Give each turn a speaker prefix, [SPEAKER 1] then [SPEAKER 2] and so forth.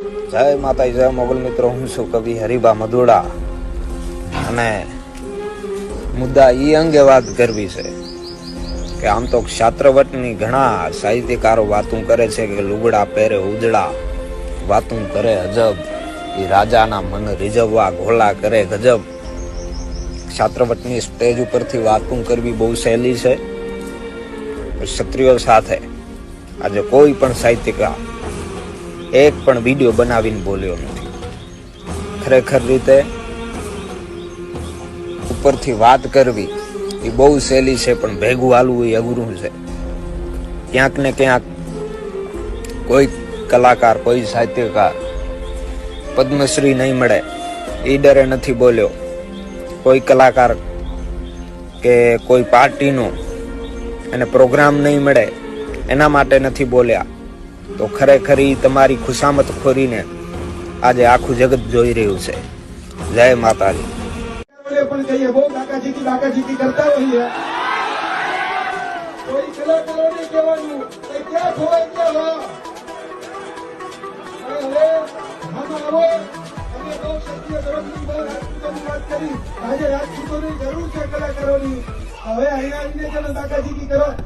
[SPEAKER 1] જય માતા જય મોગલ મિત્રો. હું છું કવિ હરિભા મધુડા. અને મુદ્દા એ અંગે વાત કરવી છે કે આમ તો ક્ષાત્રવટની ઘણા સાહિત્યકારો વાતું કરે છે કે લુગડા પહેરે ઉજળા, વાતું કરે અજબ એ રાજાના મન રીઝવવા ઘોલા કરે ગજબ. ક્ષાત્રવટની સ્ટેજ ઉપરથી વાતું કરવી બહુ સહેલી છે. ક્ષત્રિયો સાથે આજે કોઈ પણ સાહિત્યકાર એક પણ વીડિયો બનાવીને બોલ્યો નથી. ખરેખર રીતે ઉપરથી વાત કરવી એ બહુ સહેલી છે, પણ ભેગું હાલવું એ અઘરું છે. ક્યાંક ને ક્યાંક કોઈ કલાકાર, કોઈ સાહિત્યકાર પદ્મશ્રી નહીં મળે, એ ડરે નથી બોલ્યો. કોઈ કલાકાર કે કોઈ પાર્ટીનો અને પ્રોગ્રામ નહીં મળે, એના માટે નથી બોલ્યા. તો ખરેખર એ તમારી ખુશામત ખોરીને આજે આખું જગત જોઈ રહ્યું છે. જય માતાજી.
[SPEAKER 2] પણ જઈએ બહુ જરૂર છે કલાકારોની. હવે અહીંયા આવીને